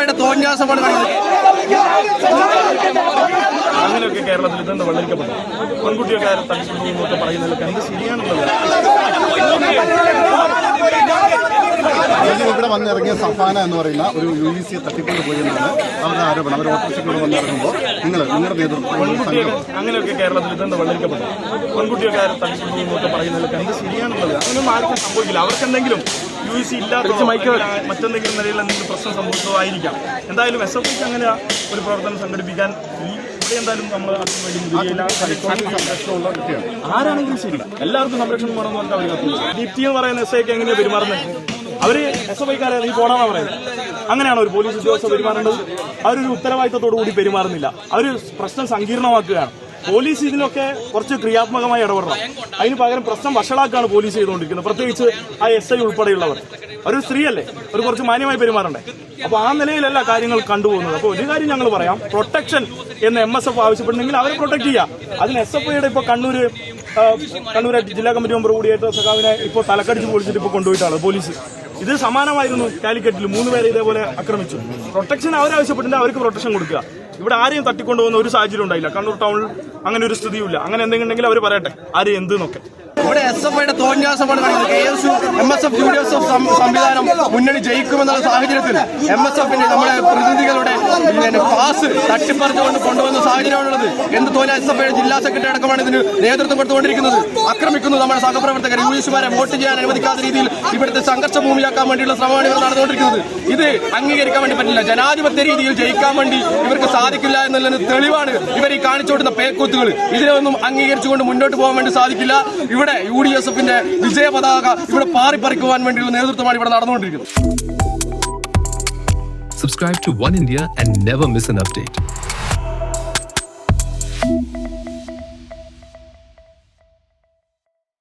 ഐയുടെ തോന്നിയാസമാണ് അങ്ങനെയൊക്കെ കേരളത്തിൽ ഇതെന്ന് വെള്ളരിക്കപ്പെട്ടു. പെൺകുട്ടിയൊക്കെ തട്ടിക്കൊണ്ടുപോകുന്നൊക്കെ പറയുന്നതിലൊക്കെ എന്ത് ശരിയാണെന്നുള്ളത് ഇവിടെ വന്നിറങ്ങിയ സഫാന എന്ന് പറയുന്ന ഒരു യു ഇ സിയെ തട്ടിക്കൊണ്ട് പോയി എന്നാണ് അവരുടെ ആരോപണം. അവർ ഓട്ടോറിക്ഷയ്ക്കൂടെ വന്നിറങ്ങുമ്പോൾ നിങ്ങൾ നിങ്ങളുടെ നേതൃത്വം സംഘം. അങ്ങനെയൊക്കെ കേരളത്തിൽ ഇതെന്ന് വെള്ളരിക്കപ്പെട്ടു. പെൺകുട്ടിയൊക്കെ തട്ടിക്കൊണ്ടുപോകുന്നൊക്കെ പറയുന്നതിലൊക്കെ എന്ത് ശരിയാണെന്നുള്ളത് അങ്ങനെയൊന്നും ആർക്കും സംഭവിക്കില്ല. അവർക്ക് എന്തെങ്കിലും യു സി ഇല്ലാത്ത മറ്റെന്തെങ്കിലും നിലയിൽ എന്തെങ്കിലും പ്രശ്നം സംഭവിച്ചതായിരിക്കാം. എന്തായാലും എസ് എഫ് ഐക്ക് അങ്ങനെ ഒരു പ്രവർത്തനം സംഘടിപ്പിക്കാൻ ഈ ഇവിടെ എന്തായാലും നമ്മൾ ആരാണെങ്കിലും ശരി. എല്ലാവർക്കും സംരക്ഷണം വേണമെന്ന് പറഞ്ഞാൽ അവർ കത്തുന്നു ദീപ്തി എന്ന് പറയുന്ന എസ് ഐക്ക് എങ്ങനെയാണ് പെരുമാറുന്നത്? അവർ എസ് എഫ് ഐക്കാരെ നീ പോടാന്നാ പറയുന്നത്. അങ്ങനെയാണ് ഒരു പോലീസ് ഉദ്യോഗസ്ഥ പെരുമാറേണ്ടത്? അവരൊരു ഉത്തരവാദിത്തത്തോടു കൂടി പെരുമാറുന്നില്ല. അവർ പ്രശ്നം സങ്കീർണമാക്കുകയാണ്. പോലീസ് ഇതിലൊക്കെ കുറച്ച് ക്രിയാത്മകമായി ഇടപെടണം. അതിന് പകരം പ്രശ്നം വഷളാക്കാണ് പോലീസ് ചെയ്തുകൊണ്ടിരിക്കുന്നത്. പ്രത്യേകിച്ച് ആ എസ് ഐ ഉൾപ്പെടെയുള്ളവർ. ഒരു സ്ത്രീയല്ലേ? ഒരു കുറച്ച് മാന്യമായി പെരുമാറണ്ടേ? അപ്പൊ ആ നിലയിലല്ല കാര്യങ്ങൾ കണ്ടുപോകുന്നത്. അപ്പൊ ഒരു കാര്യം ഞങ്ങൾ പറയാം. പ്രൊട്ടക്ഷൻ എന്ന് എം എസ് എഫ് ആവശ്യപ്പെടുന്നെങ്കിൽ അവരെ പ്രൊട്ടക്ട് ചെയ്യാം. അതിന് എസ് എഫ് ഐയുടെ ഇപ്പൊ കണ്ണൂര് കണ്ണൂർ ജില്ലാ കമ്മിറ്റി മെമ്പർ കൂടിയായിട്ട് സഖാവിനെ ഇപ്പോൾ തലക്കടിച്ച് പൊളിച്ചിട്ട് ഇപ്പൊ കൊണ്ടുപോയിട്ടാണ് പോലീസ്. ഇത് സമാനമായിരുന്നു കാലിക്കറ്റിൽ മൂന്ന് പേരെ ഇതേപോലെ ആക്രമിച്ചു. പ്രൊട്ടക്ഷൻ അവരാവശ്യപ്പെട്ടിട്ട് അവർക്ക് പ്രൊട്ടക്ഷൻ കൊടുക്കുക. ഇവിടെ ആരെയും തട്ടിക്കൊണ്ടുപോകുന്ന ഒരു സാഹചര്യം ഉണ്ടായില്ല. കണ്ണൂർ ടൗണിൽ അങ്ങനെ ഒരു സ്ഥിതിയില്ല അങ്ങനെ എന്തെങ്കിലും ഉണ്ടെങ്കിൽ അവർ പറയട്ടെ. ആര് എന്ത് എന്നൊക്കെ. ഇവിടെ എസ് എഫ് ഐയുടെ തോന്നിയാസമാണ് K S U M S F U D F സംവിധാനം മുന്നണി ജയിക്കുമെന്നുള്ള സാഹചര്യത്തിൽ എം എസ് എഫിന്റെ നമ്മുടെ പ്രതിനിധികളുടെ പാസ് തട്ടിപ്പറിച്ചുകൊണ്ട് കൊണ്ടുവന്ന സാഹചര്യമാണുള്ളത്. എന്ത് തോന്നിയ എസ് എഫ് ജില്ലാ സെക്രട്ടറി അടക്കമാണ് ഇതിന് നേതൃത്വം കൊടുത്തുകൊണ്ടിരിക്കുന്നത്. ആക്രമിക്കുന്നു നമ്മുടെ സഹപ്രവർത്തകർ. യു വോട്ട് ചെയ്യാൻ അനുവദിക്കാത്ത രീതിയിൽ ഇവിടുത്തെ സംഘർഷ ഭൂമിയാക്കാൻ വേണ്ടിയുള്ള ശ്രമമാണ് ഇവർ നടന്നുകൊണ്ടിരിക്കുന്നത്. ഇത് അംഗീകരിക്കാൻ വേണ്ടി പറ്റില്ല. ജനാധിപത്യ രീതിയിൽ ജയിക്കാൻ വേണ്ടി ഇവർക്ക് സാധിക്കില്ല എന്നുള്ളതിന് തെളിവാണ് ഇവർ ഈ കാണിച്ചുകൊടുക്കുന്ന പേക്കൂത്തുകൾ. ഇതിനെ ഒന്നും അംഗീകരിച്ചുകൊണ്ട് മുന്നോട്ട് പോകാൻ വേണ്ടി സാധിക്കില്ല. ഇവിടെ യു ഡി എസ് എഫിന്റെ വിജയ പതാക ഇവിടെ മാറിപ്പറിക്കുവാൻ വേണ്ടി ഒരു നേതൃത്വമാണ് ഇവിടെ നടന്നുകൊണ്ടിരിക്കുന്നത്. Subscribe to One India and never miss an update